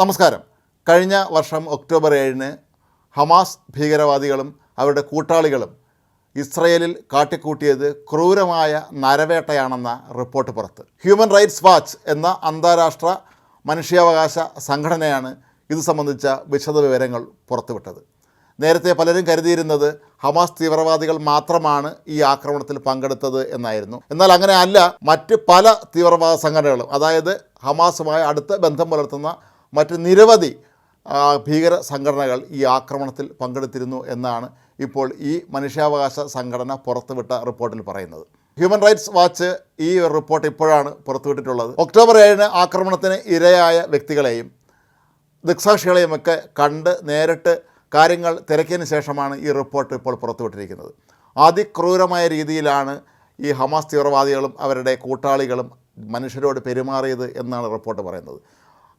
നമസ്കാരം. കഴിഞ്ഞ വർഷം ഒക്ടോബർ ഏഴിന് ഹമാസ് ഭീകരവാദികളും അവരുടെ കൂട്ടാളികളും ഇസ്രയേലിൽ കാട്ടിക്കൂട്ടിയത് ക്രൂരമായ നരവേട്ടയാണെന്ന റിപ്പോർട്ട് പുറത്ത്. ഹ്യൂമൻ റൈറ്റ്സ് വാച്ച് എന്ന അന്താരാഷ്ട്ര മനുഷ്യാവകാശ സംഘടനയാണ് ഇത് സംബന്ധിച്ച വിശദ വിവരങ്ങൾ പുറത്തുവിട്ടത്. നേരത്തെ പലരും കരുതിയിരുന്നത് ഹമാസ് തീവ്രവാദികൾ മാത്രമാണ് ഈ ആക്രമണത്തിൽ പങ്കെടുത്തത് എന്നായിരുന്നു. എന്നാൽ അങ്ങനെ അല്ല മറ്റ് പല തീവ്രവാദ സംഘടനകളും അതായത് ഹമാസുമായി അടുത്ത ബന്ധം പുലർത്തുന്ന മറ്റ് നിരവധി ഭീകര സംഘടനകൾ ഈ ആക്രമണത്തിൽ പങ്കെടുത്തിരുന്നു എന്നാണ് ഇപ്പോൾ ഈ മനുഷ്യാവകാശ സംഘടന പുറത്തുവിട്ട റിപ്പോർട്ടിൽ പറയുന്നത്. ഹ്യൂമൻ റൈറ്റ്സ് വാച്ച് ഈ റിപ്പോർട്ട് ഇപ്പോഴാണ് പുറത്തുവിട്ടിട്ടുള്ളത്. ഒക്ടോബർ ഏഴിന് ആക്രമണത്തിന് ഇരയായ വ്യക്തികളെയും ദൃക്സാക്ഷികളെയുമൊക്കെ കണ്ട് നേരിട്ട് കാര്യങ്ങൾ തിരക്കിയതിന് ശേഷമാണ് ഈ റിപ്പോർട്ട് ഇപ്പോൾ പുറത്തുവിട്ടിരിക്കുന്നത്. അതിക്രൂരമായ രീതിയിലാണ് ഈ ഹമാസ് തീവ്രവാദികളും അവരുടെ കൂട്ടാളികളും മനുഷ്യരോട് പെരുമാറിയത് എന്നാണ് റിപ്പോർട്ട് പറയുന്നത്.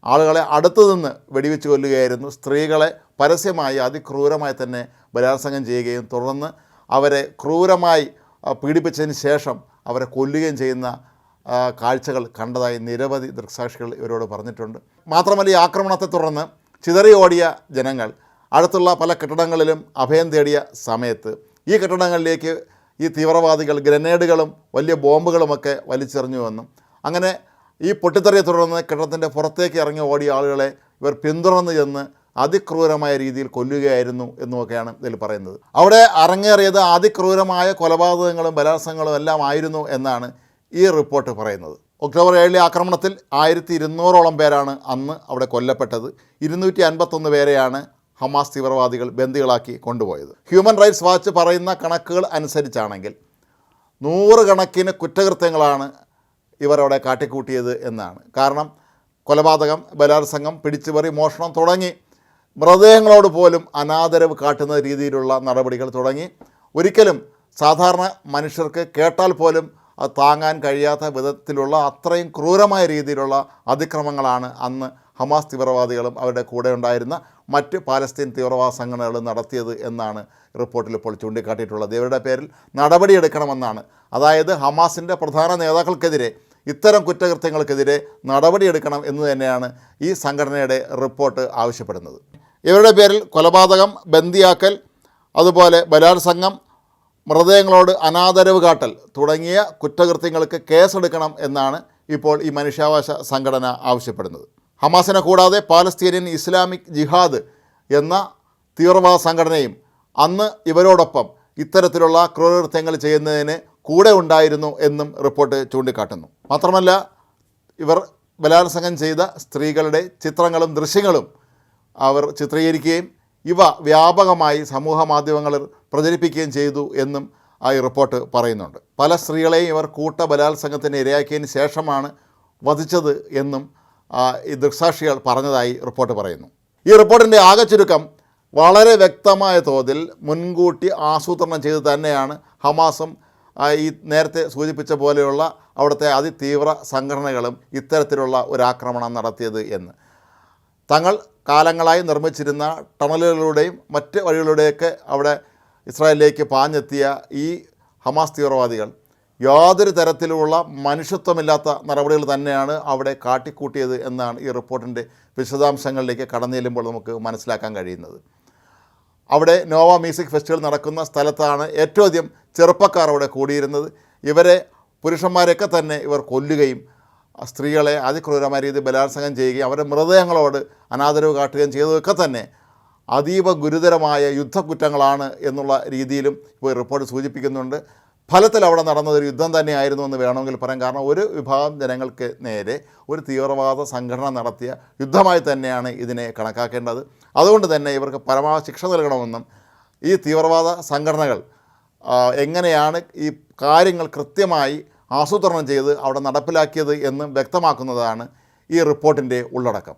ആളുകളെ അടുത്തു നിന്ന് വെടിവെച്ച് കൊല്ലുകയായിരുന്നു. സ്ത്രീകളെ പരസ്യമായി അതിക്രൂരമായി തന്നെ ബലാത്സംഗം ചെയ്യുകയും തുടർന്ന് അവരെ ക്രൂരമായി പീഡിപ്പിച്ചതിന് ശേഷം അവരെ കൊല്ലുകയും ചെയ്യുന്ന കാഴ്ചകൾ കണ്ടതായി നിരവധി ദൃക്സാക്ഷികൾ ഇവരോട് പറഞ്ഞിട്ടുണ്ട്. മാത്രമല്ല ഈ ആക്രമണത്തെ തുടർന്ന് ചിതറിയോടിയ ജനങ്ങൾ അടുത്തുള്ള പല കെട്ടിടങ്ങളിലും അഭയം തേടിയ സമയത്ത് ഈ കെട്ടിടങ്ങളിലേക്ക് ഈ തീവ്രവാദികൾ ഗ്രനേഡുകളും വലിയ ബോംബുകളുമൊക്കെ വലിച്ചെറിഞ്ഞുവെന്നും അങ്ങനെ ഈ പൊട്ടിത്തെറിയെ തുടർന്ന് കെട്ടിടത്തിന്റെ പുറത്തേക്ക് ഇറങ്ങി ഓടിയ ആളുകളെ ഇവർ പിന്തുടർന്ന് ചെന്ന് അതിക്രൂരമായ രീതിയിൽ കൊല്ലുകയായിരുന്നു എന്നുമൊക്കെയാണ് ഇതിൽ പറയുന്നത്. അവിടെ അരങ്ങേറിയത് അതിക്രൂരമായ കൊലപാതകങ്ങളും ബലാത്സംഗങ്ങളും എല്ലാം ആയിരുന്നു എന്നാണ് ഈ റിപ്പോർട്ട് പറയുന്നത്. ഒക്ടോബർ ഏഴിലെ ആക്രമണത്തിൽ ആയിരത്തി ഇരുന്നൂറോളം പേരാണ് അന്ന് അവിടെ കൊല്ലപ്പെട്ടത്. ഇരുന്നൂറ്റി അൻപത്തൊന്ന് പേരെയാണ് ഹമാസ് തീവ്രവാദികൾ ബന്ദികളാക്കി കൊണ്ടുപോയത്. ഹ്യൂമൻ റൈറ്റ്സ് വാച്ച് പറയുന്ന കണക്കുകൾ അനുസരിച്ചാണെങ്കിൽ നൂറുകണക്കിന് കുറ്റകൃത്യങ്ങളാണ് ഇവർ അവിടെ കാട്ടിക്കൂട്ടിയത് എന്നാണ്. കാരണം കൊലപാതകം ബലാത്സംഗം പിടിച്ചുപറി മോഷണം തുടങ്ങി മൃതദേഹങ്ങളോട് പോലും അനാദരവ് കാട്ടുന്ന രീതിയിലുള്ള നടപടികൾ തുടങ്ങി. ഒരിക്കലും സാധാരണ മനുഷ്യർക്ക് കേട്ടാൽ പോലും അത് താങ്ങാൻ കഴിയാത്ത വിധത്തിലുള്ള അത്രയും ക്രൂരമായ രീതിയിലുള്ള അതിക്രമങ്ങളാണ് അന്ന് ഹമാസ് തീവ്രവാദികളും അവരുടെ കൂടെ ഉണ്ടായിരുന്ന മറ്റ് പാലസ്തീൻ തീവ്രവാദ സംഘടനകളും നടത്തിയത് എന്നാണ് റിപ്പോർട്ടിൽ ഇപ്പോൾ ചൂണ്ടിക്കാട്ടിയിട്ടുള്ളത്. ഇവരുടെ പേരിൽ നടപടിയെടുക്കണമെന്നാണ്. അതായത് ഹമാസിന്റെ പ്രധാന നേതാക്കൾക്കെതിരെ ഇത്തരം കുറ്റകൃത്യങ്ങൾക്കെതിരെ നടപടിയെടുക്കണം എന്ന് തന്നെയാണ് ഈ സംഘടനയുടെ റിപ്പോർട്ട് ആവശ്യപ്പെടുന്നത്. ഇവരുടെ പേരിൽ കൊലപാതകം ബന്ദിയാക്കൽ അതുപോലെ ബലാത്സംഗം മൃതദേഹങ്ങളോട് അനാദരവ് കാട്ടൽ തുടങ്ങിയ കുറ്റകൃത്യങ്ങൾക്ക് കേസെടുക്കണം എന്നാണ് ഇപ്പോൾ ഈ മനുഷ്യാവകാശ സംഘടന ആവശ്യപ്പെടുന്നത്. ഹമാസിനെ കൂടാതെ പാലസ്തീനിയൻ ഇസ്ലാമിക് ജിഹാദ് എന്ന തീവ്രവാദ സംഘടനയും അന്ന് ഇവരോടൊപ്പം ഇത്തരത്തിലുള്ള ക്രൂരകൃത്യങ്ങൾ ചെയ്യുന്നതിന് കൂടെ ഉണ്ടായിരുന്നു എന്നും റിപ്പോർട്ട് ചൂണ്ടിക്കാട്ടുന്നു. മാത്രമല്ല ഇവർ ബലാത്സംഗം ചെയ്ത സ്ത്രീകളുടെ ചിത്രങ്ങളും ദൃശ്യങ്ങളും അവർ ചിത്രീകരിക്കുകയും ഇവ വ്യാപകമായി സമൂഹ മാധ്യമങ്ങളിൽ പ്രചരിപ്പിക്കുകയും ചെയ്തു എന്നും ആ റിപ്പോർട്ട് പറയുന്നുണ്ട്. പല സ്ത്രീകളെയും ഇവർ കൂട്ട ബലാത്സംഗത്തിന് ഇരയാക്കിയതിന് ശേഷമാണ് വധിച്ചത് എന്നും ഈ ദൃക്സാക്ഷികൾ പറഞ്ഞതായി റിപ്പോർട്ട് പറയുന്നു. ഈ റിപ്പോർട്ടിന്റെ ആകെ ചുരുക്കം വളരെ വ്യക്തമായ തോതിൽ മുൻകൂട്ടി ആസൂത്രണം ചെയ്ത് തന്നെയാണ് ഹമാസും ഈ നേരത്തെ സൂചിപ്പിച്ച പോലെയുള്ള അവിടുത്തെ അതിതീവ്ര സംഘടനകളും ഇത്തരത്തിലുള്ള ഒരാക്രമണം നടത്തിയത് എന്ന്. തങ്ങൾ കാലങ്ങളായി നിർമ്മിച്ചിരുന്ന ടണലുകളിലൂടെയും മറ്റ് വഴികളിലൂടെയൊക്കെ അവിടെ ഇസ്രായേലിലേക്ക് പാഞ്ഞെത്തിയ ഈ ഹമാസ് തീവ്രവാദികൾ യാതൊരു തരത്തിലുമുള്ള മനുഷ്യത്വമില്ലാത്ത നടപടികൾ തന്നെയാണ് അവിടെ കാട്ടിക്കൂട്ടിയത് എന്നാണ് ഈ റിപ്പോർട്ടിന്റെ വിശദാംശങ്ങളിലേക്ക് കടന്നു ചെല്ലുമ്പോൾ നമുക്ക് മനസ്സിലാക്കാൻ കഴിയുന്നത്. അവിടെ നോവ മ്യൂസിക് ഫെസ്റ്റിവൽ നടക്കുന്ന സ്ഥലത്താണ് ഏറ്റവും അധികം ചെറുപ്പക്കാർ അവിടെ കൂടിയിരുന്നത്. ഇവരെ പുരുഷന്മാരെയൊക്കെ തന്നെ ഇവർ കൊല്ലുകയും സ്ത്രീകളെ അതിക്രൂരമായ രീതിയിൽ ബലാത്സംഗം ചെയ്യുകയും അവരുടെ മൃതദേഹങ്ങളോട് അനാദരവ് കാട്ടുകയും ചെയ്തതൊക്കെ തന്നെ അതീവ ഗുരുതരമായ യുദ്ധക്കുറ്റങ്ങളാണ് എന്നുള്ള രീതിയിലും ഇപ്പോൾ റിപ്പോർട്ട് സൂചിപ്പിക്കുന്നുണ്ട്. ഫലത്തിൽ അവിടെ നടന്നതൊരു യുദ്ധം തന്നെയായിരുന്നു എന്ന് വേണമെങ്കിൽ പറയാം. കാരണം ഒരു വിഭാഗം ജനങ്ങൾക്ക് നേരെ ഒരു തീവ്രവാദ സംഘടന നടത്തിയ യുദ്ധമായി തന്നെയാണ് ഇതിനെ കണക്കാക്കേണ്ടത്. അതുകൊണ്ട് തന്നെ ഇവർക്ക് പരമാവധി ശിക്ഷ നൽകണമെന്നും ഈ തീവ്രവാദ സംഘടനകൾ എങ്ങനെയാണ് ഈ കാര്യങ്ങൾ കൃത്യമായി ആസൂത്രണം ചെയ്ത് അവിടെ നടപ്പിലാക്കിയത് എന്നും വ്യക്തമാക്കുന്നതാണ് ഈ റിപ്പോർട്ടിന്റെ ഉള്ളടക്കം.